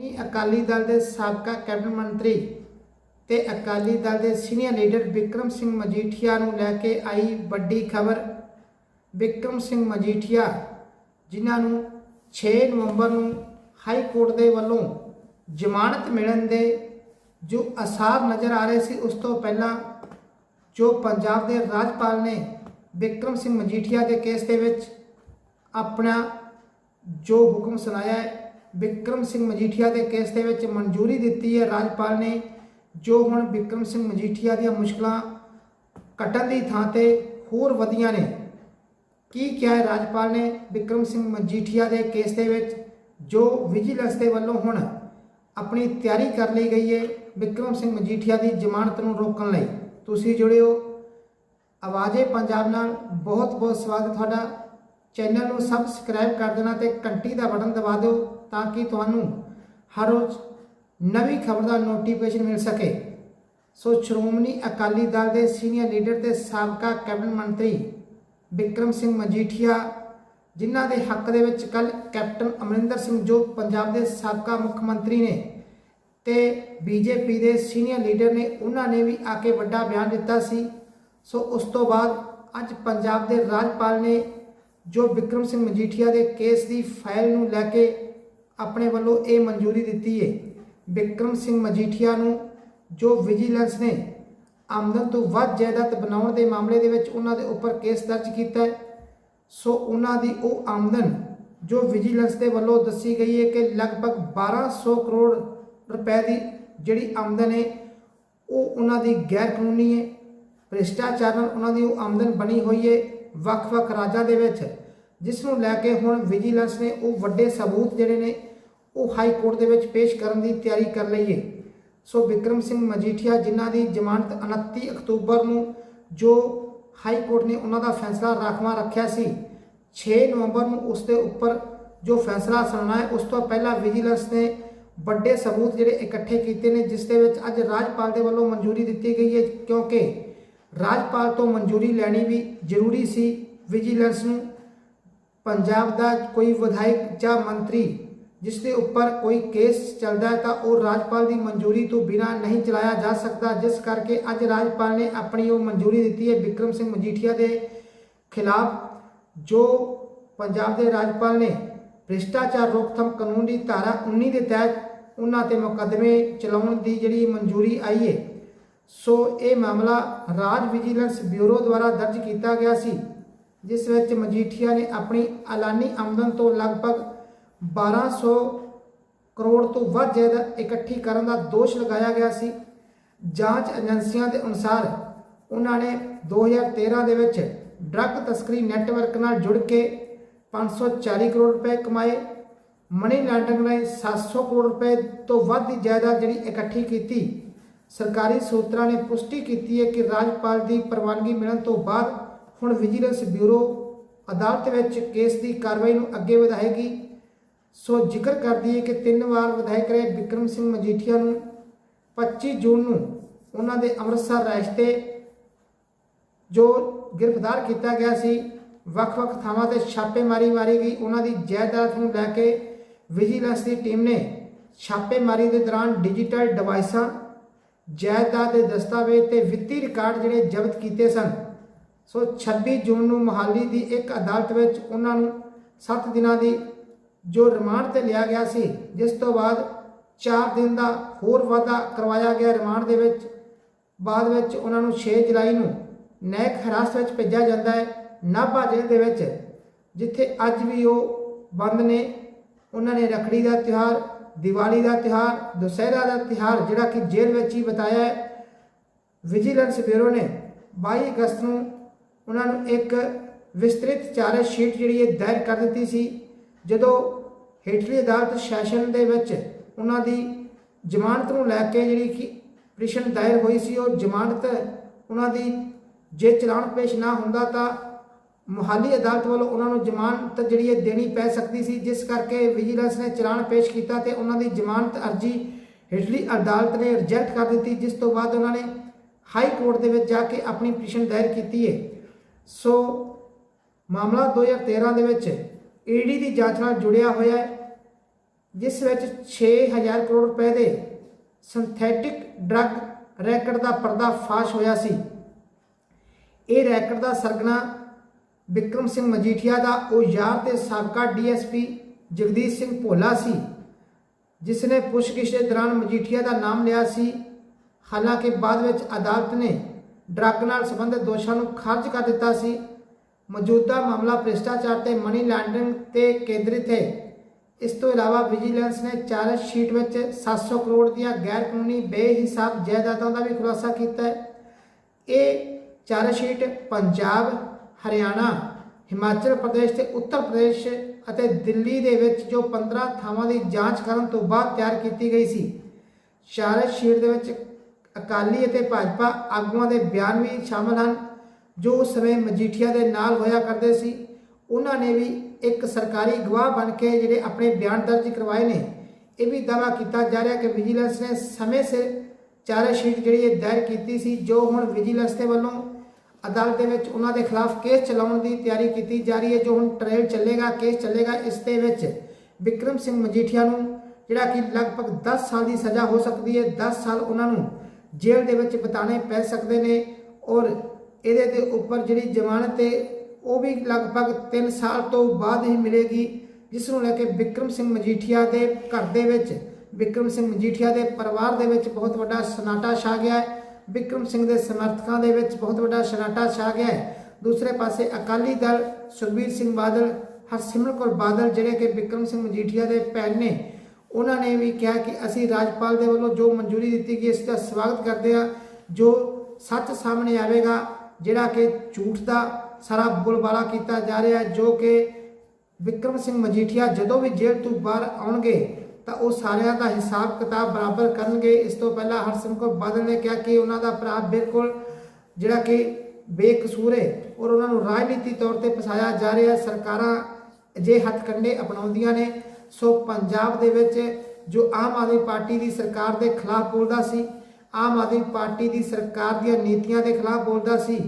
ਅਕਾਲੀ ਦਲ ਦੇ ਸਾਬਕਾ ਕੈਬਨਿਟ ਮੰਤਰੀ ਤੇ ਅਕਾਲੀ ਦਲ ਦੇ ਸੀਨੀਅਰ ਲੀਡਰ ਵਿਕਰਮ ਸਿੰਘ ਮਜੀਠੀਆ ਨੂੰ ਲੈ ਕੇ ਆਈ ਵੱਡੀ ਖਬਰ। ਵਿਕਰਮ ਸਿੰਘ ਮਜੀਠੀਆ, ਜਿਨ੍ਹਾਂ ਨੂੰ 6 ਨਵੰਬਰ ਨੂੰ ਹਾਈ ਕੋਰਟ ਦੇ ਵੱਲੋਂ ਜ਼ਮਾਨਤ ਮਿਲਣ ਦੇ ਜੋ ਅਸਾਰ ਨਜ਼ਰ ਆ ਰਹੇ ਸੀ, ਉਸ ਤੋਂ ਪਹਿਲਾਂ ਜੋ ਪੰਜਾਬ ਦੇ ਰਾਜਪਾਲ ਨੇ ਵਿਕਰਮ ਸਿੰਘ ਮਜੀਠੀਆ ਦੇ ਕੇਸ ਦੇ ਵਿੱਚ ਆਪਣਾ ਜੋ ਹੁਕਮ ਸੁਣਾਇਆ ਹੈ ਵਿਕਰਮ ਸਿੰਘ ਮਜੀਠੀਆ ਦੇ ਕੇਸ ਦੇ ਵਿੱਚ ਮਨਜ਼ੂਰੀ ਦਿੱਤੀ ਹੈ। ਰਾਜਪਾਲ ਨੇ ਜੋ ਹੁਣ ਵਿਕਰਮ ਸਿੰਘ ਮਜੀਠੀਆ ਦੀਆਂ ਮੁਸ਼ਕਲਾਂ ਕੱਟਣ ਦੀ ਥਾਂ ਤੇ ਹੋਰ ਵਧੀਆਂ ਨੇ, ਕੀ ਕਿਹਾ ਹੈ? ਰਾਜਪਾਲ ਨੇ ਵਿਕਰਮ ਸਿੰਘ ਮਜੀਠੀਆ ਦੇ ਕੇਸ ਦੇ ਵਿੱਚ ਜੋ ਵਿਜੀਲੈਂਸ ਦੇ ਵੱਲੋਂ ਹੁਣ ਆਪਣੀ ਤਿਆਰੀ ਕਰ ਲਈ ਗਈ ਹੈ ਵਿਕਰਮ ਸਿੰਘ ਮਜੀਠੀਆ ਦੀ ਜ਼ਮਾਨਤ ਨੂੰ ਰੋਕਣ ਲਈ। ਤੁਸੀਂ ਜੁੜਿਓ। ਆਵਾਜ਼ੇ ਪੰਜਾਬ ਨਾਲ। ਬਹੁਤ ਬਹੁਤ ਸਵਾਗਤ ਤੁਹਾਡਾ। ਚੈਨਲ ਨੂੰ ਸਬਸਕ੍ਰਾਈਬ ਕਰ ਦੇਣਾ ਤੇ ਘੰਟੀ ਦਾ ਬਟਨ ਦਬਾ ਦਿਓ ਤਾਂ ਕਿ ਤੁਹਾਨੂੰ ਹਰ ਰੋਜ਼ ਨਵੀਂ ਖਬਰ ਦਾ ਨੋਟੀਫਿਕੇਸ਼ਨ ਮਿਲ ਸਕੇ। ਸੋ ਸ਼੍ਰੋਮਣੀ ਅਕਾਲੀ ਦਲ ਦੇ ਸੀਨੀਅਰ ਲੀਡਰ ਤੇ ਸਾਬਕਾ ਕੈਬਨਿਟ ਮੰਤਰੀ ਵਿਕਰਮ ਸਿੰਘ ਮਜੀਠੀਆ, ਜਿਨ੍ਹਾਂ ਦੇ ਹੱਕ ਦੇ ਵਿੱਚ ਕੱਲ ਕੈਪਟਨ ਅਮਰਿੰਦਰ ਸਿੰਘ ਜੋ ਪੰਜਾਬ ਦੇ ਸਾਬਕਾ ਮੁੱਖ ਮੰਤਰੀ ਨੇ ਤੇ ਬੀਜੇਪੀ ਦੇ ਸੀਨੀਅਰ ਲੀਡਰ ਨੇ, ਉਹਨਾਂ ਨੇ ਵੀ ਆ ਕੇ ਵੱਡਾ ਬਿਆਨ ਦਿੱਤਾ ਸੀ। ਸੋ ਉਸ ਤੋਂ ਬਾਅਦ ਅੱਜ ਪੰਜਾਬ ਦੇ ਰਾਜਪਾਲ ਨੇ ਜੋ ਵਿਕਰਮ ਸਿੰਘ ਮਜੀਠੀਆ ਦੇ ਕੇਸ ਦੀ ਫਾਈਲ ਨੂੰ ਲੈ ਕੇ ਆਪਣੇ ਵੱਲੋਂ ਇਹ ਮਨਜ਼ੂਰੀ ਦਿੱਤੀ ਹੈ। ਵਿਕਰਮ ਸਿੰਘ ਮਜੀਠੀਆ ਨੂੰ ਜੋ ਵਿਜੀਲੈਂਸ ਨੇ ਆਮਦਨ ਤੋਂ ਵੱਧ ਜਾਇਦਾਦ ਬਣਾਉਣ ਦੇ ਮਾਮਲੇ ਦੇ ਵਿੱਚ ਉਹਨਾਂ ਦੇ ਉੱਪਰ ਕੇਸ ਦਰਜ ਕੀਤਾ ਹੈ, ਸੋ ਉਹਨਾਂ ਦੀ ਉਹ ਆਮਦਨ ਜੋ ਵਿਜੀਲੈਂਸ ਦੇ ਵੱਲੋਂ ਦੱਸੀ ਗਈ ਹੈ ਕਿ ਲਗਭਗ 1200 ਕਰੋੜ ਰੁਪਏ ਦੀ ਜਿਹੜੀ ਆਮਦਨ ਹੈ, ਉਹ ਉਹਨਾਂ ਦੀ ਗੈਰ ਕਾਨੂੰਨੀ ਹੈ। ਭ੍ਰਿਸ਼ਟਾਚਾਰ ਨਾਲ ਉਹਨਾਂ ਦੀ ਉਹ ਆਮਦਨ ਬਣੀ ਹੋਈ ਹੈ। ਵੱਖ-ਵੱਖ ਰਾਜਾਂ ਦੇ ਵਿੱਚ ਜਿਸ ਨੂੰ ਲੈ ਕੇ ਹੁਣ ਵਿਜੀਲੈਂਸ ਨੇ ਉਹ ਵੱਡੇ ਸਬੂਤ ਜਿਹੜੇ ਨੇ, ਉਹ ਹਾਈ ਕੋਰਟ ਦੇ ਵਿੱਚ ਪੇਸ਼ ਕਰਨ ਦੀ ਤਿਆਰੀ ਕਰ ਲਈ ਹੈ ਸੋ ਵਿਕਰਮ ਸਿੰਘ ਮਜੀਠੀਆ ਜਿਨ੍ਹਾਂ ਦੀ ਜ਼ਮਾਨਤ 29 ਅਕਤੂਬਰ ਨੂੰ ਜੋ ਹਾਈ ਕੋਰਟ ਨੇ ਉਹਨਾਂ ਦਾ ਫੈਸਲਾ ਰਾਖਵਾਂ ਰੱਖਿਆ ਸੀ 6 ਨਵੰਬਰ ਨੂੰ ਉਸ ਦੇ ਉੱਪਰ ਜੋ ਫੈਸਲਾ ਸੁਣਾਉਣਾ ਹੈ, ਉਸ ਤੋਂ ਪਹਿਲਾਂ ਵਿਜੀਲੈਂਸ ਨੇ ਵੱਡੇ ਸਬੂਤ ਜਿਹੜੇ ਇਕੱਠੇ ਕੀਤੇ ਨੇ, ਜਿਸ ਦੇ ਵਿੱਚ ਅੱਜ ਰਾਜਪਾਲ ਦੇ ਵੱਲੋਂ ਮਨਜ਼ੂਰੀ ਦਿੱਤੀ ਗਈ ਹੈ, ਕਿਉਂਕਿ ਰਾਜਪਾਲ ਤੋਂ ਮਨਜ਼ੂਰੀ ਲੈਣੀ ਵੀ ਜ਼ਰੂਰੀ ਸੀ। ਵਿਜੀਲੈਂਸ ਨੂੰ ਪੰਜਾਬ ਦਾ ਕੋਈ ਵਿਧਾਇਕ ਜਾਂ ਮੰਤਰੀ ਜਿਸ ਦੇ ਉੱਪਰ ਕੋਈ ਕੇਸ ਚੱਲਦਾ ਹੈ ਤਾਂ ਉਹ ਰਾਜਪਾਲ ਦੀ ਮਨਜ਼ੂਰੀ ਤੋਂ ਬਿਨਾਂ ਨਹੀਂ ਚਲਾਇਆ ਜਾ ਸਕਦਾ। ਜਿਸ ਕਰਕੇ ਅੱਜ ਰਾਜਪਾਲ ਨੇ ਆਪਣੀ ਉਹ ਮਨਜ਼ੂਰੀ ਦਿੱਤੀ ਹੈ ਵਿਕਰਮ ਸਿੰਘ ਮਜੀਠੀਆ ਦੇ ਖਿਲਾਫ, ਜੋ ਪੰਜਾਬ ਦੇ ਰਾਜਪਾਲ ਨੇ ਭ੍ਰਿਸ਼ਟਾਚਾਰ ਰੋਕਥਾਮ ਕਾਨੂੰਨ ਦੀ ਧਾਰਾ 19 ਦੇ ਤਹਿਤ ਉਹਨਾਂ ਤੇ ਮੁਕੱਦਮੇ ਚਲਾਉਣ ਦੀ ਜਿਹੜੀ ਮਨਜ਼ੂਰੀ ਆਈ ਹੈ ਸੋ ਇਹ ਮਾਮਲਾ ਰਾਜ ਵਿਜੀਲੈਂਸ ਬਿਊਰੋ ਦੁਆਰਾ ਦਰਜ ਕੀਤਾ ਗਿਆ ਸੀ, ਜਿਸ ਵਿੱਚ ਮਜੀਠੀਆ ਨੇ ਆਪਣੀ ਐਲਾਨੀ ਆਮਦਨ ਤੋਂ ਲਗਭਗ 1200 ਕਰੋੜ ਤੋਂ ਵੱਧ ਜਾਇਦਾਦ ਇਕੱਠੀ ਕਰਨ ਦਾ ਦੋਸ਼ ਲਗਾਇਆ ਗਿਆ ਸੀ। ਜਾਂਚ ਏਜੰਸੀਆਂ ਦੇ ਅਨੁਸਾਰ ਉਹਨਾਂ ਨੇ 2013 ਦੇ ਵਿੱਚ ਡਰੱਗ ਤਸਕਰੀ ਨੈਟਵਰਕ ਨਾਲ ਜੁੜ ਕੇ 540 ਕਰੋੜ ਰੁਪਏ ਕਮਾਏ। ਮਨੀ ਲਾਂਡਰਿੰਗ ਰਾਹੀਂ 700 ਕਰੋੜ ਰੁਪਏ ਤੋਂ ਵੱਧ ਦੀ ਜਾਇਦਾਦ ਜਿਹੜੀ ਇਕੱਠੀ ਕੀਤੀ। ਸਰਕਾਰੀ ਸੂਤਰਾਂ ਨੇ ਪੁਸ਼ਟੀ ਕੀਤੀ ਹੈ ਕਿ ਰਾਜਪਾਲ ਦੀ ਪ੍ਰਵਾਨਗੀ ਮਿਲਣ ਤੋਂ ਬਾਅਦ ਹੁਣ ਵਿਜੀਲੈਂਸ ਬਿਊਰੋ ਅਦਾਲਤ ਵਿੱਚ ਕੇਸ ਦੀ ਕਾਰਵਾਈ ਨੂੰ ਅੱਗੇ ਵਧਾਏਗੀ। ਸੋ ਜ਼ਿਕਰ ਕਰਦੀ ਹੈ ਕਿ ਤਿੰਨ ਵਾਰ ਵਿਧਾਇਕ ਰਹੇ ਵਿਕਰਮ ਸਿੰਘ ਮਜੀਠੀਆ ਨੂੰ 25 ਜੂਨ ਨੂੰ ਉਹਨਾਂ ਦੇ ਅੰਮ੍ਰਿਤਸਰ ਰਹਿਸ਼ਤੇ ਜੋ ਗ੍ਰਿਫਤਾਰ ਕੀਤਾ ਗਿਆ ਸੀ, ਵੱਖ-ਵੱਖ ਥਾਵਾਂ ਤੇ ਛਾਪੇਮਾਰੀ ਮਾਰੀ ਗਈ। ਉਹਨਾਂ ਦੀ ਜਾਇਦਾਦ ਨੂੰ ਲੈ ਕੇ ਵਿਜੀਲੈਂਸ ਦੀ ਟੀਮ ਨੇ ਛਾਪੇਮਾਰੀ ਦੇ ਦੌਰਾਨ ਡਿਜੀਟਲ ਡਿਵਾਈਸਾਂ ਜਾਇਦਾਦ ਦੇ ਦਸਤਾਵੇਜ਼ ਤੇ ਵਿੱਤੀ ਰਿਕਾਰਡ ਜਿਹੜੇ ਜ਼ਬਤ ਕੀਤੇ ਸਨ। ਸੋ 26 ਜੂਨ ਨੂੰ ਮੋਹਾਲੀ ਦੀ ਇੱਕ ਅਦਾਲਤ ਵਿੱਚ ਉਹਨਾਂ ਨੂੰ 7 ਦਿਨਾਂ ਦੀ ਜੋ ਰਿਮਾਂਡ ਤੇ ਲਿਆ ਗਿਆ ਸੀ, ਜਿਸ ਤੋਂ ਬਾਅਦ 4 ਦਿਨ ਦਾ ਹੋਰ ਵਾਧਾ ਕਰਵਾਇਆ ਗਿਆ ਰਿਮਾਂਡ ਦੇ ਵਿੱਚ। ਬਾਅਦ ਵਿੱਚ ਉਹਨਾਂ ਨੂੰ 6 ਜੁਲਾਈ ਨੂੰ ਨੈਕ ਹਿਰਾਸਤ ਵਿੱਚ ਭੇਜਿਆ ਜਾਂਦਾ ਹੈ, ਨਾਭਾ ਜੇਲ੍ਹ ਦੇ ਵਿੱਚ, ਜਿੱਥੇ ਅੱਜ ਵੀ ਉਹ ਬੰਦ ਨੇ। ਉਹਨਾਂ ਨੇ ਰਖੜੀ ਦਾ ਤਿਉਹਾਰ ਦੀਵਾਲੀ ਦਾ ਤਿਉਹਾਰ, ਦੁਸਹਿਰਾ ਦਾ ਤਿਉਹਾਰ ਜਿਹੜਾ ਕਿ ਜੇਲ੍ਹ ਵਿੱਚ ਹੀ ਬਤਾਇਆ ਹੈ। ਵਿਜੀਲੈਂਸ ਬਿਊਰੋ ਨੇ 22 ਅਗਸਤ ਨੂੰ ਉਹਨਾਂ ਨੂੰ ਇੱਕ ਵਿਸਤ੍ਰਿਤ ਚਾਰਜ ਸ਼ੀਟ ਜਿਹੜੀ ਹੈ ਦਾਇਰ ਕਰ ਦਿੱਤੀ ਸੀ, ਜਦੋਂ ਹੇਠਲੀ ਅਦਾਲਤ ਸੈਸ਼ਨ ਦੇ ਵਿੱਚ ਉਹਨਾਂ ਦੀ ਜ਼ਮਾਨਤ ਨੂੰ ਲੈ ਕੇ ਜਿਹੜੀ ਕਿ ਪਟੀਸ਼ਨ ਦਾਇਰ ਹੋਈ ਸੀ, ਉਹ ਜ਼ਮਾਨਤ ਉਹਨਾਂ ਦੀ ਜੇ ਚਲਾਨ ਪੇਸ਼ ਨਾ ਹੁੰਦਾ ਤਾਂ ਮੁਹਾਲੀ ਅਦਾਲਤ ਵੱਲੋਂ ਉਹਨਾਂ ਨੂੰ ਜ਼ਮਾਨਤ ਜਿਹੜੀ ਹੈ ਦੇਣੀ ਪੈ ਸਕਦੀ ਸੀ, ਜਿਸ ਕਰਕੇ ਵਿਜੀਲੈਂਸ ਨੇ ਚਲਾਨ ਪੇਸ਼ ਕੀਤਾ ਤੇ ਉਹਨਾਂ ਦੀ ਜ਼ਮਾਨਤ ਅਰਜੀ ਹਿਟਲੀ ਅਦਾਲਤ ਨੇ ਰਿਜੈਕਟ ਕਰ ਦਿੱਤੀ, ਜਿਸ ਤੋਂ ਬਾਅਦ ਉਹਨਾਂ ਨੇ ਹਾਈ ਕੋਰਟ ਦੇ ਵਿੱਚ ਜਾ ਕੇ ਆਪਣੀ ਪਟੀਸ਼ਨ ਦਾਇਰ ਕੀਤੀ ਹੈ। ਸੋ ਮਾਮਲਾ 2013 ਦੇ ਵਿੱਚ ਈਡੀ ਦੀ ਜਾਂਚ ਨਾਲ ਜੁੜਿਆ ਹੋਇਆ ਹੈ, ਜਿਸ ਵਿੱਚ 6000 ਕਰੋੜ ਰੁਪਏ ਦੇ ਸਿੰਥੈਟਿਕ ਡਰੱਗ ਰੈਕਟ ਦਾ ਪਰਦਾ ਫਾਸ਼ ਹੋਇਆ ਸੀ। ਇਹ ਰੈਕਟ ਦਾ ਸਰਗਨਾ ਵਿਕਰਮ ਸਿੰਘ ਮਜੀਠੀਆ ਦਾ, ਉਹ ਯਾਰ ਤੇ ਸਾਬਕਾ ਡੀਐਸਪੀ ਜਗਦੀਸ਼ ਸਿੰਘ ਭੋਲਾ ਸੀ ਜਿਸ ਨੇ ਪੁੱਛਗਿੱਛ ਦੇ ਦੌਰਾਨ ਮਜੀਠੀਆ ਦਾ ਨਾਮ ਲਿਆ ਸੀ। ਹਾਲਾਂਕਿ ਬਾਅਦ ਵਿੱਚ ਅਦਾਲਤ ਨੇ ਡਰੱਗ ਨਾਲ ਸੰਬੰਧਿਤ ਦੋਸ਼ਾਂ ਨੂੰ ਖਾਰਜ ਕਰ ਦਿੱਤਾ ਸੀ। ਮੌਜੂਦਾ ਮਾਮਲਾ ਭ੍ਰਿਸ਼ਟਾਚਾਰ ਤੇ ਮਨੀ ਲਾਂਡਰਿੰਗ ਤੇ ਕੇਂਦਰਿਤ ਹੈ। ਇਸ ਤੋਂ ਇਲਾਵਾ ਵਿਜੀਲੈਂਸ ਨੇ ਚਾਰਜ ਸ਼ੀਟ ਵਿੱਚ 700 ਕਰੋੜ ਦੀਆਂ ਗੈਰ ਕਾਨੂੰਨੀ ਬੇਹਿਸਾਬ ਜਾਇਦਾਦਾਂ ਦਾ ਵੀ ਖੁਲਾਸਾ ਕੀਤਾ ਹੈ। ਇਹ ਚਾਰਜ ਸ਼ੀਟ ਪੰਜਾਬ ਹਰਿਆਣਾ, ਹਿਮਾਚਲ ਪ੍ਰਦੇਸ਼ ਤੇ ਉੱਤਰ ਪ੍ਰਦੇਸ਼ ਅਤੇ ਦਿੱਲੀ ਦੇ ਵਿੱਚ ਜੋ 15 ਥਾਵਾਂ ਦੀ ਜਾਂਚ ਕਰਨ ਤੋਂ ਬਾਅਦ ਤਿਆਰ ਕੀਤੀ ਗਈ ਸੀ। ਚਾਰਜ ਸ਼ੀਟ ਦੇ ਵਿੱਚ ਅਕਾਲੀ ਅਤੇ ਭਾਜਪਾ ਆਗੂਆਂ ਦੇ ਬਿਆਨ ਵੀ ਸ਼ਾਮਲ ਹਨ, ਜੋ ਉਸ ਸਮੇਂ ਮਜੀਠੀਆ ਦੇ ਨਾਲ ਹੋਇਆ ਕਰਦੇ ਸੀ। ਉਹਨਾਂ ਨੇ ਵੀ ਇੱਕ ਸਰਕਾਰੀ ਗਵਾਹ ਬਣ ਕੇ ਜਿਹੜੇ ਆਪਣੇ ਬਿਆਨ ਦਰਜ ਕਰਵਾਏ ਨੇ। ਇਹ ਵੀ ਦਾਅਵਾ ਕੀਤਾ ਜਾ ਰਿਹਾ ਕਿ ਵਿਜੀਲੈਂਸ ਨੇ ਸਮੇਂ ਸਿਰ ਚਾਰਜ ਸ਼ੀਟ ਜਿਹੜੀ ਇਹ ਦਾਇਰ ਕੀਤੀ ਸੀ, ਜੋ ਹੁਣ ਵਿਜੀਲੈਂਸ ਦੇ ਵੱਲੋਂ ਅਦਾਲਤ ਦੇ ਵਿੱਚ ਉਹਨਾਂ ਦੇ ਖਿਲਾਫ ਕੇਸ ਚਲਾਉਣ ਦੀ ਤਿਆਰੀ ਕੀਤੀ ਜਾ ਰਹੀ ਹੈ, ਜੋ ਹੁਣ ਟ੍ਰਾਇਲ ਚੱਲੇਗਾ, ਕੇਸ ਚੱਲੇਗਾ। ਇਸ ਦੇ ਵਿੱਚ ਵਿਕਰਮ ਸਿੰਘ ਮਜੀਠੀਆ ਨੂੰ, ਜਿਹੜਾ ਕਿ ਲਗਭਗ 10 ਸਾਲ ਦੀ ਸਜ਼ਾ ਹੋ ਸਕਦੀ ਹੈ 10 ਸਾਲ ਉਹਨਾਂ ਨੂੰ ਜੇਲ੍ਹ ਦੇ ਵਿੱਚ ਬਿਤਾਣੇ ਪੈ ਸਕਦੇ ਨੇ ਔਰ ਇਹਦੇ ਦੇ ਉੱਪਰ ਜਿਹੜੀ ਜ਼ਮਾਨਤ ਹੈ, ਉਹ ਵੀ ਲਗਭਗ 3 ਸਾਲ ਤੋਂ ਬਾਅਦ ਹੀ ਮਿਲੇਗੀ, ਜਿਸ ਨੂੰ ਲੈ ਕੇ ਵਿਕਰਮ ਸਿੰਘ ਮਜੀਠੀਆ ਦੇ ਘਰ ਦੇ ਵਿੱਚ, ਵਿਕਰਮ ਸਿੰਘ ਮਜੀਠੀਆ ਦੇ ਪਰਿਵਾਰ ਦੇ ਵਿੱਚ ਬਹੁਤ ਵੱਡਾ ਸਨਾਟਾ ਛਾ ਗਿਆ ਹੈ। ਵਿਕਰਮ ਸਿੰਘ ਦੇ ਸਮਰਥਕਾਂ ਦੇ ਵਿੱਚ ਬਹੁਤ ਵੱਡਾ ਸਨਾਟਾ ਛਾ ਗਿਆ ਹੈ। ਦੂਸਰੇ ਪਾਸੇ ਅਕਾਲੀ ਦਲ ਸੁਖਬੀਰ ਸਿੰਘ ਬਾਦਲ, ਹਰਸਿਮਰਤ ਕੌਰ ਬਾਦਲ ਜਿਹੜੇ ਕਿ ਵਿਕਰਮ ਸਿੰਘ ਮਜੀਠੀਆ ਦੇ ਭੈਣ ਨੇ, ਉਹਨਾਂ ਨੇ ਵੀ ਕਿਹਾ ਕਿ ਅਸੀਂ ਰਾਜਪਾਲ ਦੇ ਵੱਲੋਂ ਜੋ ਮਨਜ਼ੂਰੀ ਦਿੱਤੀ ਗਈ, ਇਸ ਦਾ ਸਵਾਗਤ ਕਰਦੇ ਹਾਂ। ਜੋ ਸੱਚ ਸਾਹਮਣੇ ਆਵੇਗਾ, ਜਿਹੜਾ ਕਿ ਝੂਠ ਦਾ ਸਾਰਾ ਬੁਲਬਾਲਾ ਕੀਤਾ ਜਾ ਰਿਹਾ ਜੋ ਕਿ ਵਿਕਰਮ ਸਿੰਘ ਮਜੀਠੀਆ ਜਦੋਂ ਵੀ ਜੇਲ੍ਹ ਤੋਂ ਬਾਹਰ ਆਉਣਗੇ ਤਾਂ ਉਹ ਸਾਰਿਆਂ ਦਾ ਹਿਸਾਬ ਕਿਤਾਬ ਬਰਾਬਰ ਕਰਨਗੇ। ਇਸ ਤੋਂ ਪਹਿਲਾਂ ਹਰਸਿਮਰਤ ਕੌਰ ਬਾਦਲ ਨੇ ਕਿਹਾ ਕਿ ਉਹਨਾਂ ਦਾ ਭਰਾ ਬਿਲਕੁਲ ਜਿਹੜਾ ਕਿ ਬੇਕਸੂਰ ਹੈ ਔਰ ਉਹਨਾਂ ਨੂੰ ਰਾਜਨੀਤੀ ਤੌਰ ਤੇ ਫਸਾਇਆ ਜਾ ਰਿਹਾ। ਹੈ ਸਰਕਾਰਾਂ ਜੇ ਹੱਥ ਕੰਡੇ ਅਪਣਾਉਂਦੀਆਂ ਨੇ। ਸੋ ਪੰਜਾਬ ਦੇ ਵਿੱਚ ਜੋ ਆਮ ਆਦਮੀ ਪਾਰਟੀ ਦੀ ਸਰਕਾਰ ਦੇ ਖਿਲਾਫ ਬੋਲਦਾ ਸੀ, ਆਮ ਆਦਮੀ ਪਾਰਟੀ ਦੀ ਸਰਕਾਰ ਦੀਆਂ ਨੀਤੀਆਂ ਦੇ ਖਿਲਾਫ ਬੋਲਦਾ ਸੀ,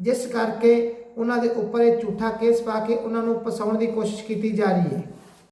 ਜਿਸ ਕਰਕੇ ਉਹਨਾਂ ਦੇ ਉੱਪਰ ਇਹ ਝੂਠਾ ਕੇਸ ਪਾ ਕੇ ਉਹਨਾਂ ਨੂੰ ਫਸਾਉਣ ਦੀ ਕੋਸ਼ਿਸ਼ ਕੀਤੀ ਜਾ ਰਹੀ ਹੈ।